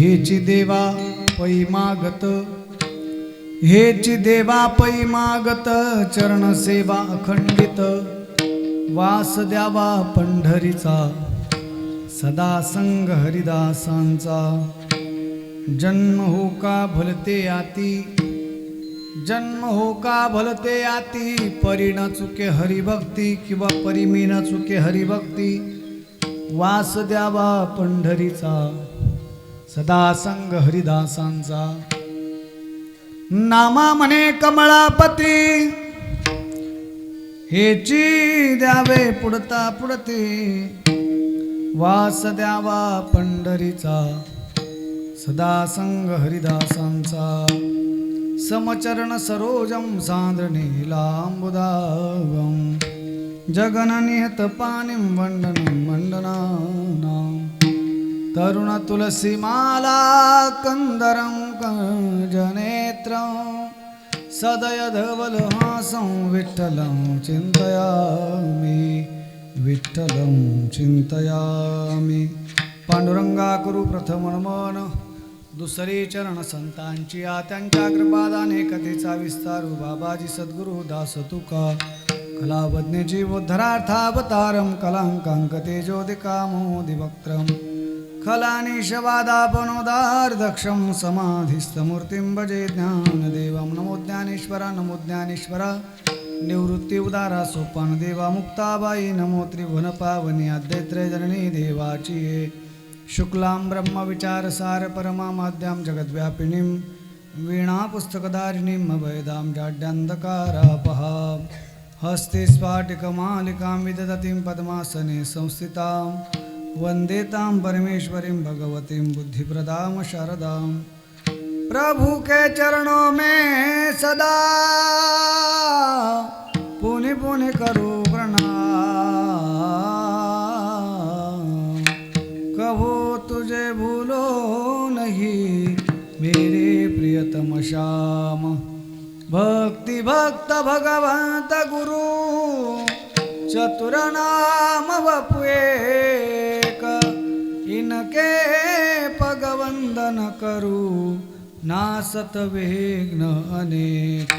हेची देवा पै मागत हेची देवा पै मागत चरण सेवा अखंडित. वास द्यावा पंढरीचा सदा संग हरिदासांचा. जन्म हो का भलते आती जन्म हो का भलते आती परी न चुके हरिभक्ती किंवा परिमी न चुके हरिभक्ती. वास द्यावा पंढरीचा. सदासंग हरिदासांचा. नामा म्हणे कमळापती हेची द्यावे पुढता पुढते वास द्यावा पंढरीचा सदासंग हरिदासांचा. समचरण सरोजं जगननियत जगननिहत पाणिं वन्दनं तरुण तरुणतुलसीमाला कन्दरं कजनेत्रं सदयधवलहासं विठ्ठलं चिन्तयामि विठ्ठलं चिन्तयामि पांडुरंगा करू प्रथम नमन दुसरे चरण संतांची या त्यांच्या कृपादाने कथेचा विस्तार बाबाजी सद्गुरु दास तुका कलावज्ञ जीवोद्धरार्थावतारं कलांकांक तेजोदिकामोदिवक्त्रं समाधिस्थमूर्तिं भजे ज्ञानदेवं। नमो ज्ञानेश्वर नमो ज्ञानेश्वर। निवृत्ति उदारा सोपान देवा मुक्ताबाई नमो त्रिभुवन पावनी देवाची। शुक्लां ब्रह्मविचारसार परमामाद्यां जगद्व्यापिनीं वीणापुस्तकधारिणीं अभयदां जाड्यन्धकारापहा। हस्ते स्फाटिकमालिकां विदधतीं पद्मासने संस्थितां वन्देतां परमेश्वरीं भगवतीं बुद्धिप्रदां शारदां। प्रभु के चरणों में सदा पुनि पुनि करो प्रणाम। कहो तुझे भूलो नहीं मेरे प्रियतम श्याम। भक्ति भक्त भगवंत गुरु चतुर नाम इनके पगवंदन करू नासत विघ्न अनेक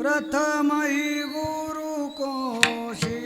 प्रथम ही गुरु को शीश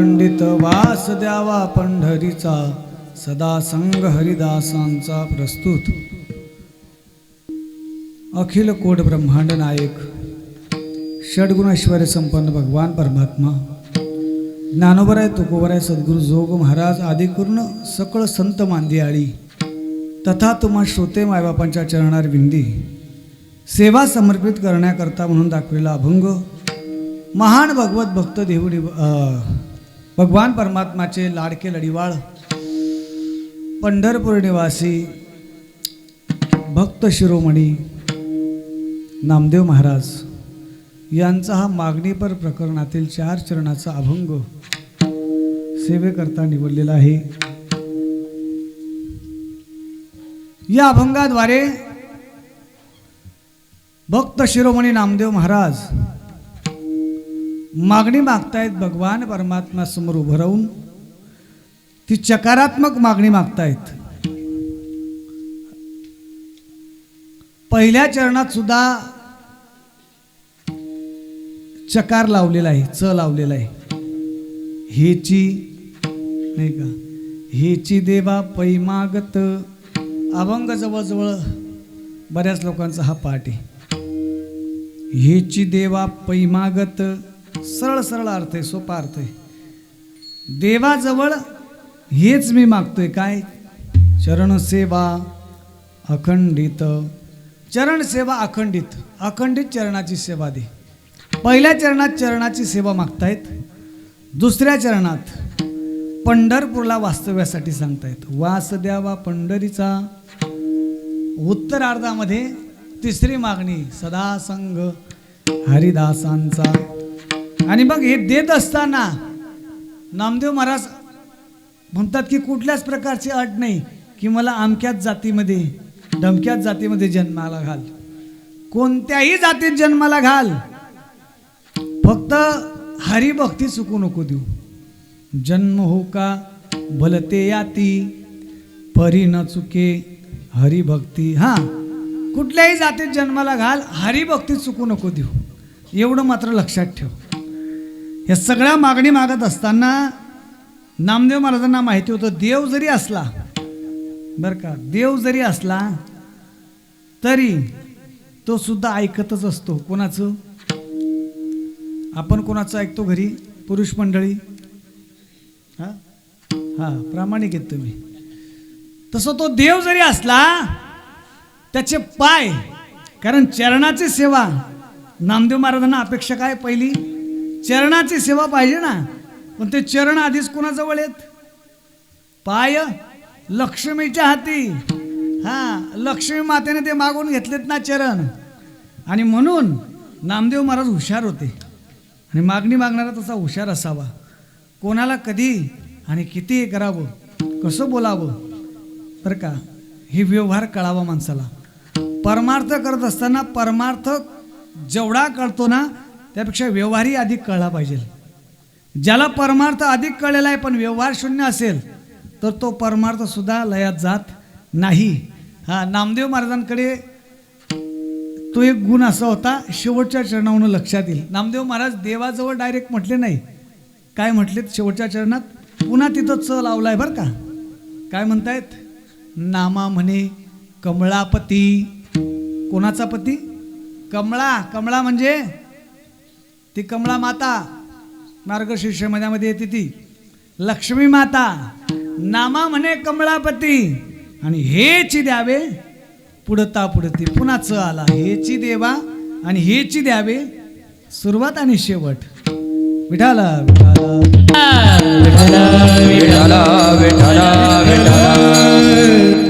पंडित वास द्यावा पंढरीचा सदा संग हरिदासांचा प्रस्तुत. अखिल कोट ब्रह्मांड नायक षडगुणैश्वर्य संपन्न भगवान परमात्मा. ज्ञानोबराय तुकोबराय सद्गुरू जोग महाराज आदी करून सकळ संत मांदी आळी तथा तुम्हा श्रोते मायबापांच्या चरणार विंदी. सेवा समर्पित करण्याकरता म्हणून दाखवलेला अभंग. महान भगवत भक्त देवडी भगवान परमात्माचे लाडके लढिवाळ पंढरपूर निवासी भक्त शिरोमणी नामदेव महाराज यांचा हा मागणीपर प्रकरणातील चार चरणाचा अभंग सेवेकरता निवडलेला आहे. या अभंगाद्वारे भक्त शिरोमणी नामदेव महाराज मागणी मागतायत भगवान परमात्मा समोर उभं राहून. ती चकारात्मक मागणी मागतायत. पहिल्या चरणात सुद्धा चकार लावलेला आहे च लावलेला आहे. हेची नाही का? हेची देवा पैमागत अभंग जवळजवळ बऱ्याच लोकांचा हा पाठ आहे. हेची देवा पैमागत सरळ सरळ अर्थ आहे सोपा अर्थ आहे देवाजवळ हेच मी मागतोय काय? चरण सेवा अखंडित. चरण सेवा अखंडित. अखंडित चरणाची सेवा दे. पहिल्या चरणात चरणाची सेवा मागतायत दुसऱ्या चरणात पंढरपूरला वास्तव्यासाठी सांगतायत. वास द्यावा पंढरीचा. उत्तरार्धामध्ये तिसरी मागणी सदा संघ हरिदासांचा. आणि मग हे देत असताना नामदेव महाराज म्हणतात की कुठल्याच प्रकारची अट नाही की मला अमक्याच जातीमध्ये धमक्याच जातीमध्ये जन्माला घाल. कोणत्याही जातीत जन्माला घाल. फक्त हरिभक्ती चुकू नको देऊ. जन्म हो का भलते याती परी न चुके हरिभक्ती. हां कुठल्याही जातीत जन्माला घाल हरिभक्ती चुकू नको देऊ. एवढं मात्र लक्षात ठेव. या सगळ्या मागणी मागत असताना नामदेव महाराजांना माहिती होतं देव जरी असला बरं का देव जरी असला तरी तो सुद्धा ऐकतच असतो. कोणाचं? आपण कोणाचं ऐकतो घरी? पुरुष मंडळी? हां? हां प्रामाणिक आहेत तुम्ही. तसं तो देव जरी असला त्याचे पाय कारण चरणाची सेवा नामदेव महाराजांना अपेक्षा काय पहिली? चरणाची सेवा पाहिजे ना. पण ते चरण आधीच कोणाजवळ आहेत पाय लक्ष्मीच्या हाती. हा लक्ष्मी मातेने ते मागून घेतलेत ना चरण. आणि म्हणून नामदेव महाराज हुशार होते. आणि मागणी मागणारा तसा हुशार असावा. कोणाला कधी आणि किती करावं कसं बोलावं? बरं का हे व्यवहार कळावा माणसाला. परमार्थ करत असताना परमार्थ जेवढा कळतो ना त्यापेक्षा व्यवहारही अधिक कळला पाहिजे. ज्याला परमार्थ अधिक कळलेला आहे पण व्यवहार शून्य असेल तर तो परमार्थसुद्धा लयात जात नाही. हा नामदेव महाराजांकडे तो एक गुण असा होता शेवटच्या चरणावरून लक्षात येईल. नामदेव महाराज देवाजवळ डायरेक्ट म्हटले नाही. काय म्हटलेत शेवटच्या चरणात? पुन्हा तिथं च लावलाय बरं का? काय म्हणतायत? नामा म्हणे कमळापती. कोणाचा पती? कमळा. कमळा म्हणजे ती कमळा माता. मार्गशीर्ष महिन्यामध्ये येते ती. लक्ष्मी माता. नामा म्हणे कमळापती. आणि हेची द्यावे पुढता पुढती. पुन्हा च आला. हेची देवा आणि हेची द्यावे. सुरुवात आणि शेवट. विठाला विठाला.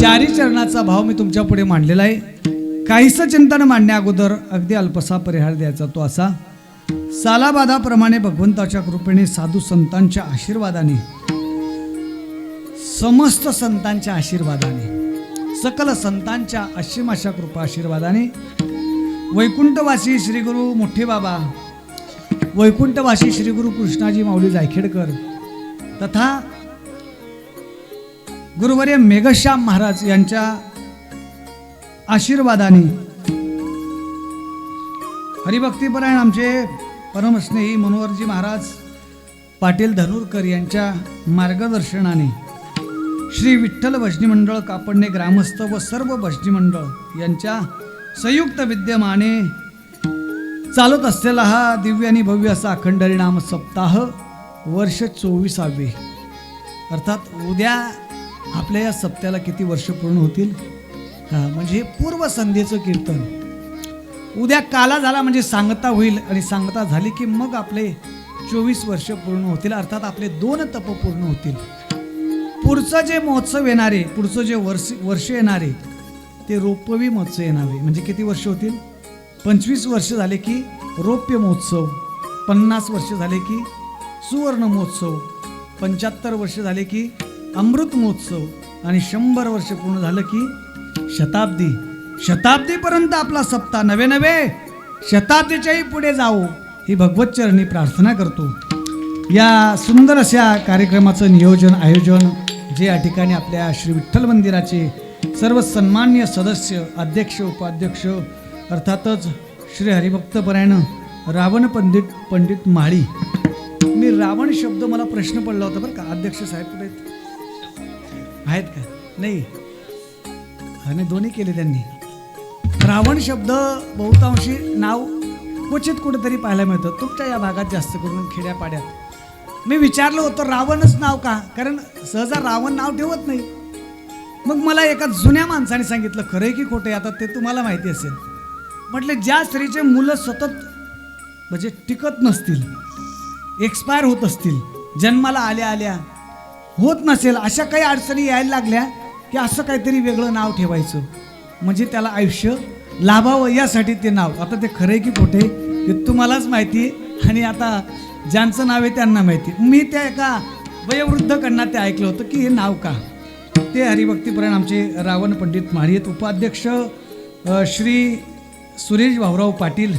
चारी चरणाचा भाव मी तुमच्यापुढे मांडलेला आहे. काहीसं चिंतन मांडण्या अगोदर अगदी अल्पसा परिहार द्यायचा तो असा. सालाबादाप्रमाणे भगवंताच्या कृपेने साधू संतांच्या आशीर्वादाने समस्त संतांच्या आशीर्वादाने सकल संतांच्या असीम अशा कृपा आशीर्वादाने वैकुंठवासी श्री गुरु मोठे बाबा वैकुंठवासी श्री गुरु कृष्णाजी माऊली जायखेडकर तथा गुरुवर्य मेघश्याम महाराज यांच्या आशीर्वादाने हरिभक्तीपरायण आमचे परमस्नेही मनोहरजी महाराज पाटील धनुरकर यांच्या मार्गदर्शनाने श्री विठ्ठल भजनी मंडळ कापडणे ग्रामस्थ व सर्व भजनी मंडळ यांच्या संयुक्त विद्यमाने चालत असलेला हा दिव्य आणि भव्य असा अखंड हरिनाम सप्ताह वर्ष चोवीसावे. अर्थात उद्या आपल्या या सप्त्याला किती वर्ष पूर्ण होतील? म्हणजे पूर्वसंध्येचं कीर्तन. उद्या काला झाला म्हणजे सांगता होईल आणि सांगता झाली की मग आपले चोवीस वर्ष पूर्ण होतील. अर्थात आपले दोन तप पूर्ण होतील. पुढचं जे महोत्सव येणारे पुढचं जे वर्ष वर्ष येणारे ते रोपवी महोत्सव येणारे. म्हणजे किती वर्ष होतील? पंचवीस वर्ष झाले की रौप्य महोत्सव. पन्नास वर्ष झाले की सुवर्ण महोत्सव. पंच्याहत्तर वर्ष झाले की अमृत महोत्सव. आणि शंभर वर्ष पूर्ण झालं की शताब्दी. शताब्दीपर्यंत आपला सप्ताह नवे नवे शताब्दीच्याही पुढे जाऊ ही भगवत चरणी प्रार्थना करतो. या सुंदर अशा कार्यक्रमाचं नियोजन आयोजन जे या ठिकाणी आपल्या श्री विठ्ठल मंदिराचे सर्व सन्मान्य सदस्य अध्यक्ष उपाध्यक्ष अर्थातच श्री हरिभक्तपरायण रावण पंडित पंडित माळी. मी रावण शब्द मला प्रश्न पडला होता बरं का अध्यक्ष साहेब कुठे आहेत? आहेत का? नाही. आणि दोन्ही केले त्यांनी. रावण शब्द बहुतांशी नाव क्वचित कुठेतरी पाहायला मिळतं. तुमच्या या भागात जास्त करून खेड्यापाड्यात. मी विचारलं होतं रावणच नाव का? कारण सहजा रावण नाव ठेवत नाही. मग मला एका जुन्या माणसाने सांगितलं खरंय की खोटे आता ते तुम्हाला माहिती असेल. म्हटलं ज्या स्त्रीचे मुलं सतत म्हणजे टिकत नसतील एक्सपायर होत असतील जन्माला आल्या आल्या होत नसेल अशा काही अडचणी यायला लागल्या की असं काहीतरी वेगळं नाव ठेवायचं. म्हणजे त्याला आयुष्य लाभावं यासाठी ते नाव. आता ते खरं आहे की खोटे ते तुम्हालाच माहिती आणि आता ज्यांचं नाव आहे त्यांना माहिती मी त्या एका वयोवृद्धकडनं ते ऐकलं होतं की हे नाव का? ते हरिभक्तीपरायण आमचे रावण पंडित माळी उपाध्यक्ष श्री सुरेश भाऊराव पाटील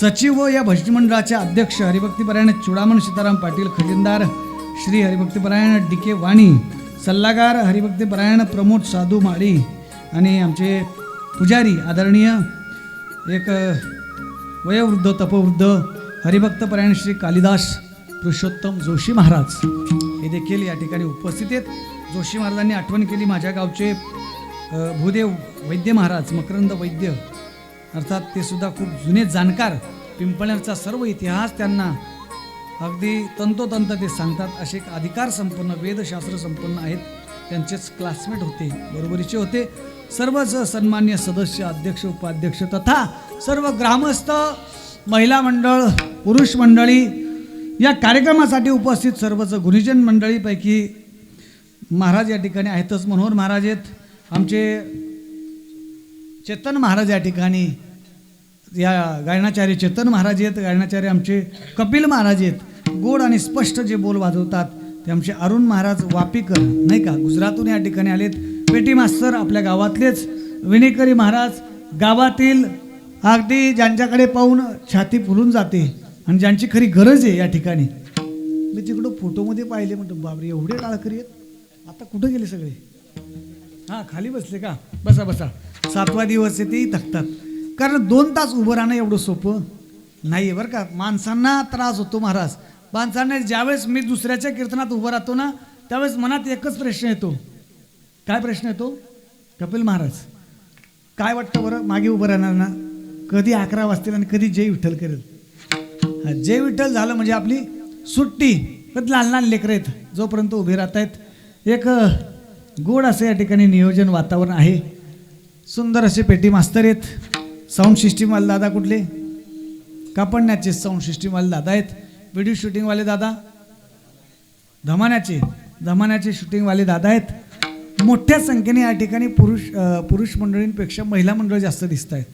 सचिव व या भजमंडळाचे अध्यक्ष हरिभक्तीपरायण चुडामण सीताराम पाटील खजिनदार श्री हरिभक्तीपरायण डी के वाणी सल्लागार हरिभक्तीपरायण प्रमोद साधू माळी आणि आमचे पुजारी आदरणीय एक वयोवृद्ध तपवृद्ध हरिभक्तपरायण श्री कालिदास पुरुषोत्तम जोशी महाराज हे देखील या ठिकाणी उपस्थित आहेत. जोशी महाराजांनी आठवण केली माझ्या गावचे भूदेव वैद्य महाराज मकरंद वैद्य. अर्थात ते सुद्धा खूप जुने जाणकार पिंपळनेरचा सर्व इतिहास त्यांना अगदी तंतोतंत ते सांगतात. असे एक अधिकार संपन्न वेदशास्त्र संपन्न आहेत. त्यांचेच क्लासमेट होते बरोबरीचे होते. सर्वच सन्मान्य सदस्य अध्यक्ष उपाध्यक्ष तथा सर्व ग्रामस्थ महिला मंडळ पुरुष मंडळी या कार्यक्रमासाठी उपस्थित सर्वच गुरुजन मंडळीपैकी महाराज या ठिकाणी आहेतच मनोहर महाराज आहेत. आमचे चेतन महाराज या ठिकाणी या गायनाचार्य चेतन महाराज आहेत गायनाचार्य आमचे कपिल महाराज आहेत. गोड आणि स्पष्ट जे बोल वाजवतात ते आमचे अरुण महाराज वापीकर नाही का? गुजरातून या ठिकाणी आलेत. पीटी मास्तर आपल्या गावातलेच विनेकरी महाराज गावातील अगदी ज्यांच्याकडे पाहून छाती फुलून जाते आणि ज्यांची खरी गरज आहे या ठिकाणी. मी तिकडं फोटोमध्ये पाहिले म्हणतो बाबरे एवढे टाळकरी आहेत. आता कुठं गेले सगळे? हां खाली बसले का? बसा बसा. सातवा दिवस आहे तेही थकतात. कारण दोन तास उभं राहणं एवढं सोपं नाही आहे बरं का? माणसांना त्रास होतो महाराज. माणसांना ज्यावेळेस मी दुसऱ्याच्या कीर्तनात उभं राहतो ना त्यावेळेस मनात एकच प्रश्न येतो. काय प्रश्न येतो कपिल महाराज काय वाटतं बरं? मागे उभं राहणार ना? कधी अकरा वाजतील आणि कधी जय विठ्ठल करेल. जय विठ्ठल झालं म्हणजे आपली सुट्टी. कधी लहान लहान लेकरं आहेत जोपर्यंत उभे राहत आहेत. एक गोड असं या ठिकाणी नियोजन वातावरण आहे. सुंदर असे पेटी मास्तर आहेत. साऊंड सिस्टीमवाले दादा कुठले? कापडण्याचे साऊंड सिस्टीमवाले दादा आहेत. व्हिडिओ शूटिंगवाले दादा? धमान्याचे धमान्याचे शूटिंगवाले दादा आहेत. मोठ्या संख्येने या ठिकाणी पुरुष पुरुष मंडळींपेक्षा महिला मंडळ जास्त दिसत आहेत.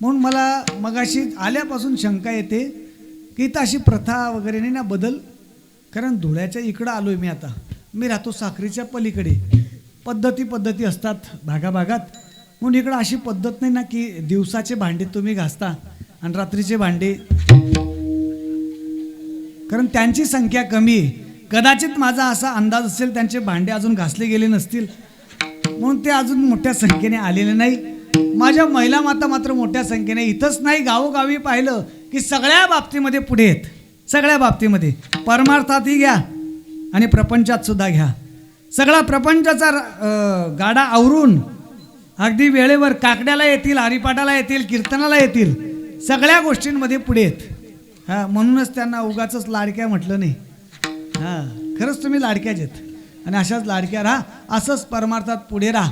म्हणून मला मगाशी आल्यापासून शंका येते की इथं अशी प्रथा वगैरे नाही ना बदल? कारण धुळ्याच्या इकडं आलो आहे मी आता. मी राहतो साखरीच्या पलीकडे. पद्धती पद्धती असतात भागाभागात. म्हणून इकडं अशी पद्धत नाही ना की दिवसाचे भांडे तुम्ही घासता आणि रात्रीचे भांडे. कारण त्यांची संख्या कमी आहे. कदाचित माझा असा अंदाज असेल त्यांचे भांडे अजून घासले गेले नसतील. म्हणून ते अजून मोठ्या संख्येने आलेले नाही. माझ्या महिला माता मात्र मोठ्या संख्येने इथंच नाही गावोगावी पाहिलं की सगळ्या बाबतीमध्ये पुढे आहेत सगळ्या बाबतीमध्ये. परमार्थातही घ्या आणि प्रपंचात सुद्धा घ्या. सगळा प्रपंचाचा गाडा आवरून अगदी वेळेवर काकड्याला येतील हरिपाठाला येतील कीर्तनाला येतील सगळ्या गोष्टींमध्ये पुढे आहेत हां म्हणूनच त्यांना उगाच लाडक्या म्हटलं नाही. हां खरंच तुम्ही लाडक्याच आहेत आणि अशाच लाडक्या राहा असंच परमार्थात पुढे राहा.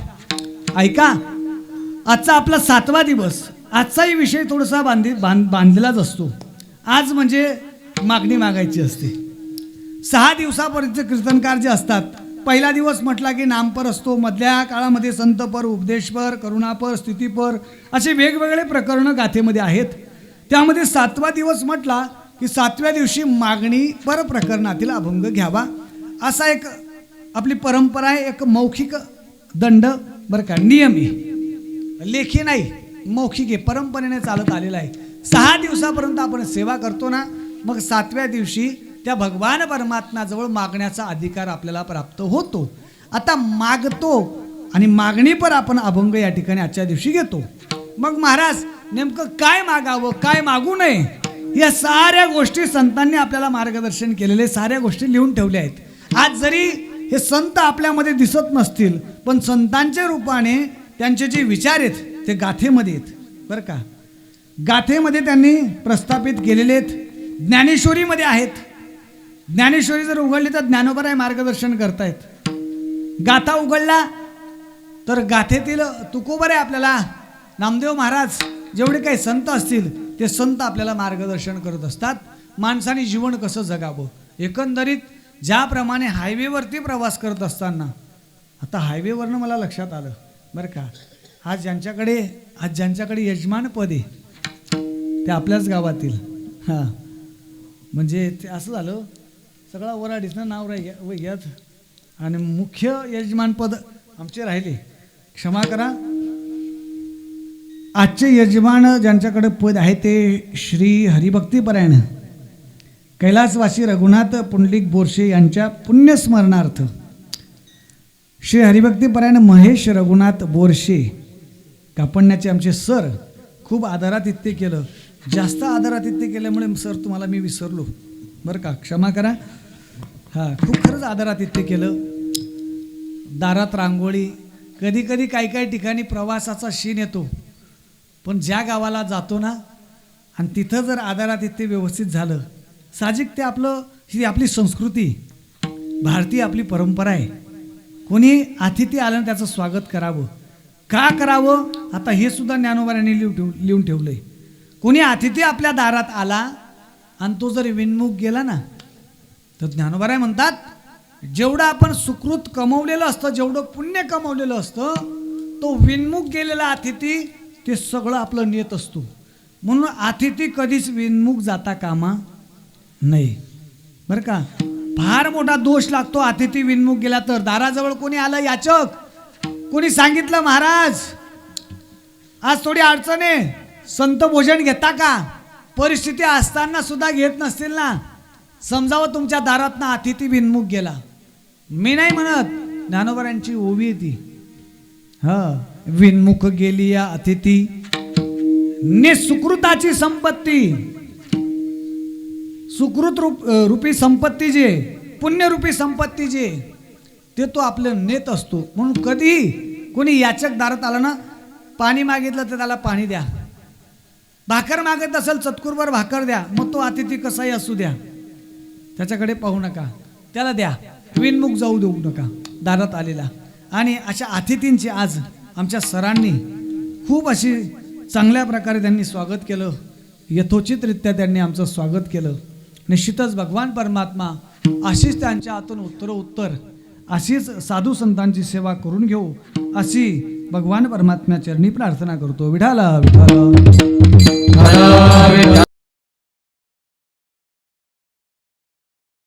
ऐका आजचा आपला सातवा दिवस आजचाही विषय थोडासा बांधी बांध बांधलेलाच असतो. आज म्हणजे मागणी मागायची असते. सहा दिवसापर्यंत कीर्तनकार जे असतात पहिला दिवस म्हटला की नामपर असतो. मधल्या काळामध्ये संतपर उपदेशपर करुणापर स्थितीपर असे वेगवेगळे प्रकरणं गाथेमध्ये आहेत. त्यामध्ये सातवा दिवस म्हटला की सातव्या दिवशी मागणी पर प्रकरणातील अभंग घ्यावा. असा एक आपली परंपरा आहे एक मौखिक दंड बरं का नियम आहे. लेखी नाही मौखिक आहे परंपरेने चालत आलेला आहे. सहा दिवसापर्यंत आपण सेवा करतो ना मग सातव्या दिवशी त्या भगवान परमात्म्याजवळ मागण्याचा अधिकार आपल्याला प्राप्त होतो. आता मागतो आणि मागणी पर आपण अभंग या ठिकाणी आजच्या दिवशी घेतो. मग महाराज नेमकं काय मागावं काय मागू नये? या साऱ्या गोष्टी संतांनी आपल्याला मार्गदर्शन केलेले साऱ्या गोष्टी लिहून ठेवल्या आहेत. आज जरी हे संत आपल्यामध्ये दिसत नसतील पण संतांच्या रूपाने त्यांचे जे विचार आहेत ते गाथेमध्ये आहेत. बरं का? गाथेमध्ये त्यांनी प्रस्थापित केलेले आहेत. ज्ञानेश्वरीमध्ये आहेत. ज्ञानेश्वरी जर उघडली तर ज्ञानोबराय मार्गदर्शन करतायत. गाथा उघडला तर गाथेतील तुकोबरे आपल्याला नामदेव महाराज जेवढे काही संत असतील ते संत आपल्याला मार्गदर्शन करत असतात. माणसाने जीवन कसं जगावं? एकंदरीत ज्याप्रमाणे हायवेवरती प्रवास करत असताना आता हायवेवरनं मला लक्षात आलं बरं का. आज ज्यांच्याकडे आज ज्यांच्याकडे यजमानपद आहे ते आपल्याच गावातील. हां. म्हणजे ते असं झालं सगळा वराडीचं नाव राही वैयात आणि मुख्य यजमानपद आमचे राहिले. क्षमा करा. आजचे यजमान ज्यांच्याकडे पद आहे ते श्री हरिभक्तीपरायण. कैलासवासी रघुनाथ पुंडलिक बोरशे यांच्या पुण्यस्मरणार्थ श्री हरिभक्तीपरायण महेश रघुनाथ बोरशे कापडण्याचे आमचे सर खूप आदरातिथ्य केलं. जास्त आदरातिथ्य केल्यामुळे सर तुम्हाला मी विसरलो. बरं का? क्षमा करा. हां खूप खरंच आदरातिथ्य केलं. दारात रांगोळी. कधी कधी काही काही ठिकाणी प्रवासाचा शीन येतो. पण ज्या गावाला जातो ना आणि तिथं जर आदरातिथ्य व्यवस्थित झालं साहजिक ते आपलं ही आपली संस्कृती भारतीय आपली परंपरा आहे. कोणी अतिथी आलं त्याचं स्वागत करावं. का करावं? आता हे सुद्धा ज्ञानोबारांनी लिहून ठेव लिहून ठेवलं आहे कोणी अतिथी आपल्या दारात आला आणि तो जर विनमुख गेला ना तर ज्ञानोबाराय म्हणतात जेवढं आपण सुकृत कमवलेलं असतं जेवढं पुण्य कमवलेलं असतं तो विनमुख गेलेला अतिथी ते सगळं आपलं नेत असतो. म्हणून अतिथी कधीच विनमुख जाता कामा नाही बरं का? फार मोठा दोष लागतो अतिथी विनमुख गेला तर. दाराजवळ कोणी आलं? याचक. कोणी सांगितलं महाराज? आज थोडी अडचण. आहे संत भोजन घेता का? परिस्थिती असताना सुद्धा घेत नसतील ना. समजावं तुमच्या दारात ना अतिथी विनमुख गेला. मी नाही म्हणत. ज्ञानोबरांची ओवी आहे ती. हा. विनमुख गेली या अतिथी. निसुकृताची संपत्ती. सुकृत रूप रूपी संपत्ती जी पुण्यरूपी संपत्ती जी ते तो आपलं नेत असतो. म्हणून कधीही कोणी याचक दारात आलं ना पाणी मागितलं तर त्याला पाणी द्या. भाकर मागत असेल चतकुरवर भाकर द्या. मग तो अतिथी कसाही असू द्या. त्याच्याकडे पाहू नका. त्याला द्या. विनमुख जाऊ देऊ नका. दारात आलेला. आणि अशा अतिथींची आज आमच्या सरांनी खूप अशी चांगल्या प्रकारे त्यांनी स्वागत केलं. यथोचितरित्या त्यांनी आमचं स्वागत केलं. निश्चितच भगवान परमात्मा अशीच त्यांच्या हातून उत्तर उत्तर अशीच साधू संतांची सेवा करून घेऊ अशी भगवान परमात्म्या चरणी प्रार्थना करतो. विठाला विठाला